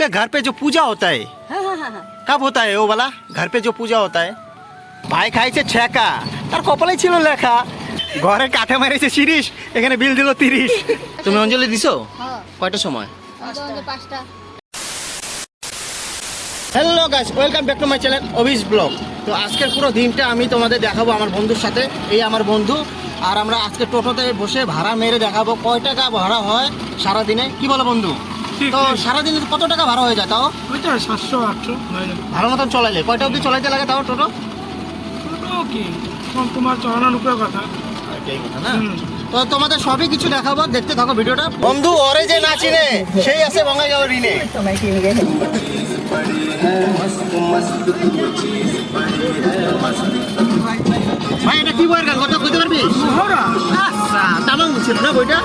आपके घर पे जो पूजा होता है হ্যাঁ হ্যাঁ হ্যাঁ হ্যাঁ कब होता है वो वाला घर पे जो पूजा होता है ভাই খাইছে ছেকা তার কপালে ছিল লেখা ঘরে কাঠে মেরেছে তিরিশ এখানে বিল দিল তিরিশ তুমি অঞ্জলি দিছো হ্যাঁ কয়টার সময় মোটামুটি পাঁচটা hello guys welcome back to my channel Abhi's blog তো আজকের পুরো দিনটা আমি তোমাদের দেখাবো আমার বন্ধুর সাথে এই আমার বন্ধু আর আমরা আজকে টোটোতে বসে ভাড়া মেরে দেখাবো কয় টাকা ভাড়া হয় সারাদিনে কি বলো বন্ধু তো সারাদিনে কত টাকা ভাড়া হয়ে যায় তাও? সাতশো আটশো ভালো মতন চলাইলে কয়টা অবধি চলাইতে লাগে তাও টোটো? কি? তোমার চালানোর উপরে কথা। তো তোমাদের সবই কিছু দেখাবো দেখতে থাকো ভিডিওটা। বন্ধু ওরে যে নাচিনে সেই আছে বঙ্গাইগাঁও ভাই এটা কি বইয়ের গান? কথা কইতে পারবি? আচ্ছা তামাং ছিল না বইটা?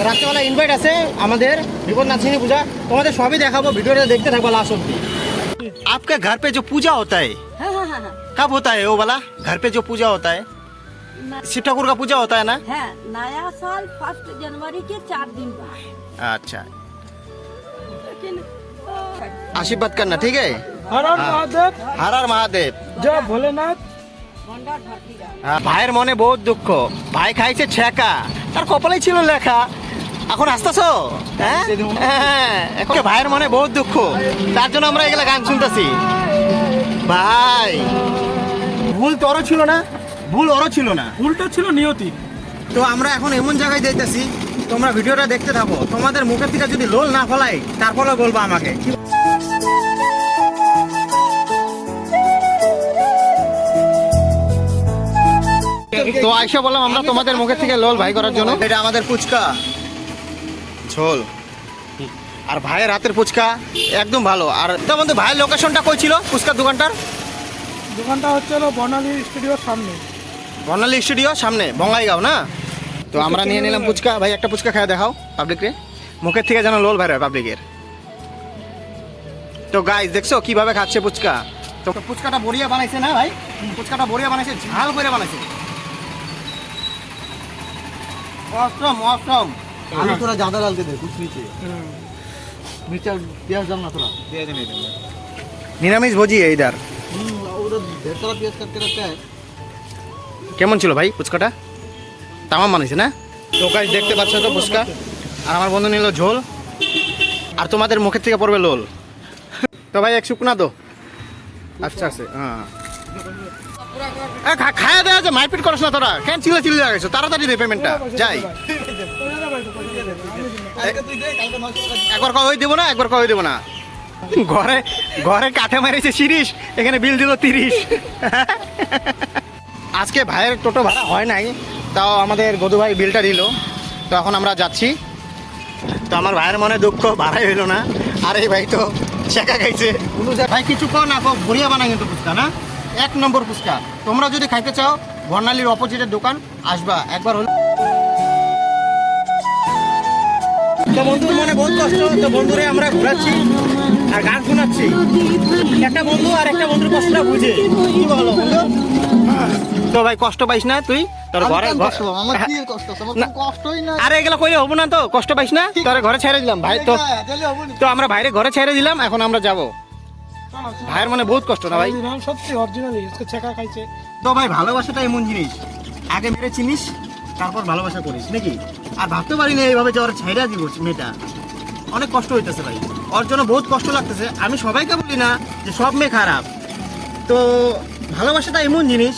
রাত্রেবেলা ইনভাইট আছে আমাদের বিপদ নাচিনী পূজা তোমাদের সবই দেখাবো ভিডিওটা দেখতে থাকবো লাস্ট অব্দি आपके घर पे जो पूजा होता है হ্যাঁ হ্যাঁ হ্যাঁ হ্যাঁ कब होता है वो वाला घर पे जो पूजा होता है ना- शिव ठाकुर का पूजा होता है ना है नया साल फर्स्ट जनवरी के चार दिन बाद अच्छा लेकिन आशीर्वाद करना ठीक है হর হর হ্যাঁ। মহাদেব हर हर महादेव জয় ভোলেনাথ ভন্ডার ভর্তি হ্যাঁ, ভাইয়ের মনে বহুত দুঃখ ভাই খাইছে ছেকা তার কপালে ছিল লেখা এখন আসতেছো? হ্যাঁ? হ্যাঁ, এখন ভাইয়ের মনে বহুত দুঃখ। তার জন্য আমরা এগুলা গান শুনতেছি। ভাই ভুল তোরও ছিল না? ভুল ওরও ছিল না? উল্টো ছিল নিয়তি। তো আমরা এখন এমন জায়গায় যাইতেছি তোমরা ভিডিওটা দেখতে থাকো। তোমাদের মুখের থেকে যদি লোল না ফলাই তারপরে বলব আমাকে। তো আইসা বললাম আমরা তোমাদের মুখের থেকে লোল ভাই করার জন্য। এটা আমাদের ফুচকা। ঝোল আর ভাইয়ের হাতের ফুচকা একদম ভালো। আর তো বন্ধু ভাইয়ের লোকেশনটা কই ছিল ফুচকার দোকানটার? দোকানটা হচ্ছে হলো বর্ণালী স্টুডিওর সামনে। বর্ণালী স্টুডিও সামনে বঙ্গাইগাঁও না? তো আমরা নিয়ে নিলাম ফুচকা। ভাই একটা ফুচকা খাওয়া দেখাও পাবলিকরে মুখের থেকে যেন লোল ভাই পাবলিকের তো গাইস দেখছ কীভাবে খাচ্ছে ফুচকা? তো ফুচকাটা বড়িয়া বানাইছে না ভাই? ফুচকাটা বড়িয়া বানাইছে ঝাল করে বানাইছে। অসম অসম আমি হ্যাঁ। তোরা জাদা ডালকে দে কুচ নিচে মির্চা পেঁয়াজ দাম না তোরা? পেঁয়াজ নেই নিরামিষ ভোজি এইদার ভেতরা পেঁয়াজ কাটতে কেমন ছিল ভাই ফুচকাটা? তামাম মানেছে না? তো কাজ দেখতে পাচ্ছ তো ফুচকা। আর আমার বন্ধু নিল ঝোল। আর তোমাদের মুখের থেকে পড়বে লোল। তো ভাই এক শুকনা তো আচ্ছা আছে হ্যাঁ। খায়া দেওয়া যে মারপিট করছ না তোরা। কেন চিল্লা চিল্লা গেছো তাড়াতাড়ি দে পেমেন্টটা যাই। একবার কই দেবো না, একবার কই দেবো না। ঘরে ঘরে কাঠে মেরেছে তিরিশ এখানে বিল দিল তিরিশ। আজকে ভাইয়ের টোটো ভাড়া হয় নাই, তাও আমাদের গদু ভাই বিলটা দিল। তো এখন আমরা যাচ্ছি। তো আমার ভাইয়ের মনে দুঃখ, ভাড়াই হইল না। আর এই ভাই তো শেখা খাইছে। ভাই, কিছু কো না কো ভরিয়া বানাই কিন্তু ফুচকা, না? এক নম্বর ফুচকা। তোমরা যদি খাইতে চাও, বর্ণালীর অপোজিটের দোকান, আসবা। একবার হলে তো বন্ধুর মনে বহুত কষ্ট। তো বন্ধুরে আমরা ঘোরাচ্ছি আর গান শোনাচ্ছি। একটা বন্ধু আর একটা বন্ধুর কষ্টটা বুঝে। কি বলো বন্ধু? তো ভাই কষ্ট পাইস না তুই? তোর ঘরে। আরে এগুলো কইলে হব না তো? কষ্ট পাইস না? তোর ঘরে ছেড়ে দিলাম ভাই। তো হ্যাঁ। তো আমরা বাইরে ঘরে ছেড়ে দিলাম এখন আমরা যাব। ভাইয়ের মানে বহুত কষ্ট না ভাই? সত্যি অরিজিনালি ছেঁকা খাইছে। তো ভাই ভালোবাসাটা এমন জিনিস। আগে মেরে চিনিস তারপর ভালোবাসা করিস নাকি? আর ভাবতে পারি না এইভাবে যে ওর ছেড়ে দিব মেয়েটা। অনেক কষ্ট হইতেছে ভাই। ওর জন্য বহুত কষ্ট লাগতেছে। আমি সবাইকে বলি না যে সব মেয়ে খারাপ। তো ভালোবাসাটা এমন জিনিস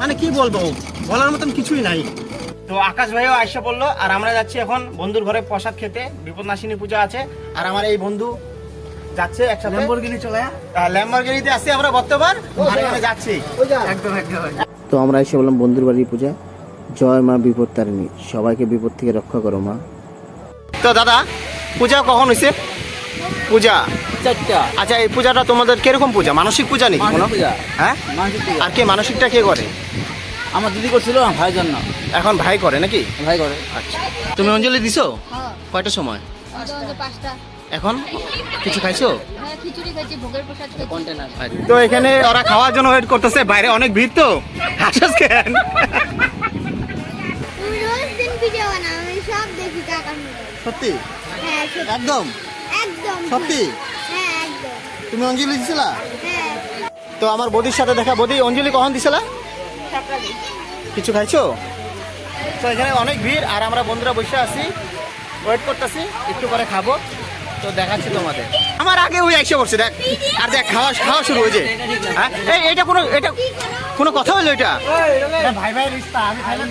মানে কি বলব বলার মতন কিছুই নাই। তো আকাশ ভাইও আইসা পড়ল আর আমরা যাচ্ছি এখন বন্ধুর ঘরে প্রসাদ খেতে। বিপদ নাশিনী পূজা আছে আর আমার এই বন্ধু যাচ্ছে একসাথে। ল্যাম্বরগিনি চলে ল্যাম্বরগিনিতে আসছি আমরা বর্তমান আর এখানে যাচ্ছি। একদম একদম। তো আমরা এসে বললাম বন্ধুর বাড়ির পূজা। জয় মা বিপদ তারিণী সবাইকে বিপদ থেকে রক্ষা করো মা। তো দাদা পূজা কখন হয়েছে পূজা। আচ্ছা এই পূজাটা তোমাদের কীরকম পূজা? মানসিক পূজা নেই কোনো? পূজা। হ্যাঁ? মানসিক আর কে মানসিকটা কে করে? আমার দিদি করছিল ভাইয়ের জন্য। এখন ভাই করে নাকি? ভাই করে। আচ্ছা। তুমি অঞ্জলি দিছো? হ্যাঁ। কয়টার সময়? এখন? কিছু খাইছো? হ্যাঁ খিচুড়ি খাইছি ভোগের প্রসাদ খেয়েছি কন্টেনার তো এখানে ওরা খাওয়ার জন্য ওয়েট করতেছে বাইরে অনেক ভিড় তো। হাসাস কেন? ভিডিও বানাও আমি সব দেখি কাকার মোবাইল সত্যি? হ্যাঁ সত্যি। একদম? একদম। সত্যি? হ্যাঁ একদম। তুমি অঞ্জলি দিছিলা? হ্যাঁ। তো আমার বদির সাথে দেখা বদি অঞ্জলি কখন দিছিলা? কিছু খাইছো? তো এখানে অনেক ভিড় আর আমরা বন্ধুরা বসে আছি। ওয়েট করতেছি একটু পরে খাব। তো দেখাচ্ছি তোমাদের। আমার আগে ওই এসে দেখ। আর দেখ খাওয়া খাওয়া শুরু হয়েছে। হ্যাঁ? এই এটা কোনো এটা কোনো কথা হলো এটা?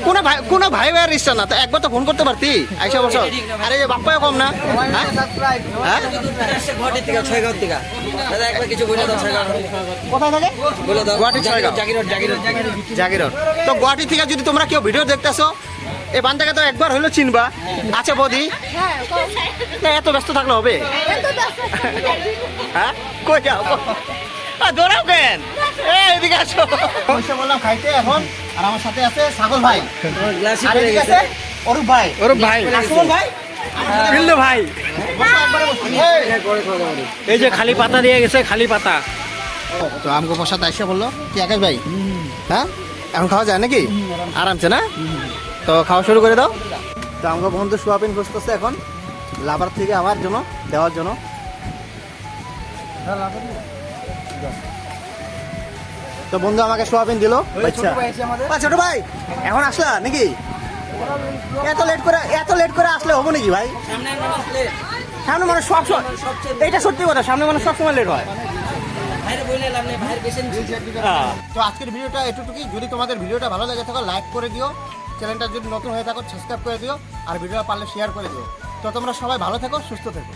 কোনো ভাই কোনো ভাই ভাইয়ের রিস্তা না। তো একবার তো ফোন করতে পারতি? আইসা বছর আরে যে বাপ্পাও কম না। হ্যাঁ? হ্যাঁ? কোথায় থাকে? গুয়াহাটি জাগিরোড। তো গুয়াহাটি থেকে যদি তোমরা কেউ ভিডিও দেখতেছো এই বান্দাকে তো একবার হইল চিনবা। আচ্ছা বৌদি? না এত ব্যস্ত থাকলে হবে? হ্যাঁ? কই যাও? দৌড়াও কেন? এদিকে আসো। বসে বললাম খাইতে এখন। আর আমার সাথে আছে সাগর ভাই। আর এদিকে আছে অরূপ ভাই। ওর ভাই। সুমন ভাই। বিল্লু ভাই। বসো একবারে বসো। এই, যে খালি পাতা দিয়ে গেছে খালি পাতা। তো আমগো বসাতে এসে বলল কি আকাশ ভাই? হ্যাঁ? এখন খাওয়া যায় নাকি? আরামসে না? তো খাওয়া শুরু করে দাও। তো আমগো বন্ধু সোয়াবিন খুঁজতেছে এখন। লাভার থেকে আমার জন্য দেওয়ার জন্য। তো বন্ধু আমাকে সোয়াবিন দিল। আচ্ছা ছোট ভাই এখন আসলা নাকি? এত লেট করে এত লেট করে আসলে হব নাকি ভাই? সামনে মানুষ সব সময় এটা সত্যি কথা সামনে মানুষ সব সময় লেট হয়। তো আজকের ভিডিওটা এটুকুই যদি তোমাদের ভিডিওটা ভালো লাগে থাকো লাইক করে দিও। চ্যানেলটা যদি নতুন হয়ে থাকো সাবস্ক্রাইব করে দিও, আর ভিডিওটা পারলে শেয়ার করে দিও। তো তোমরা সবাই ভালো থেকো, সুস্থ থেকো।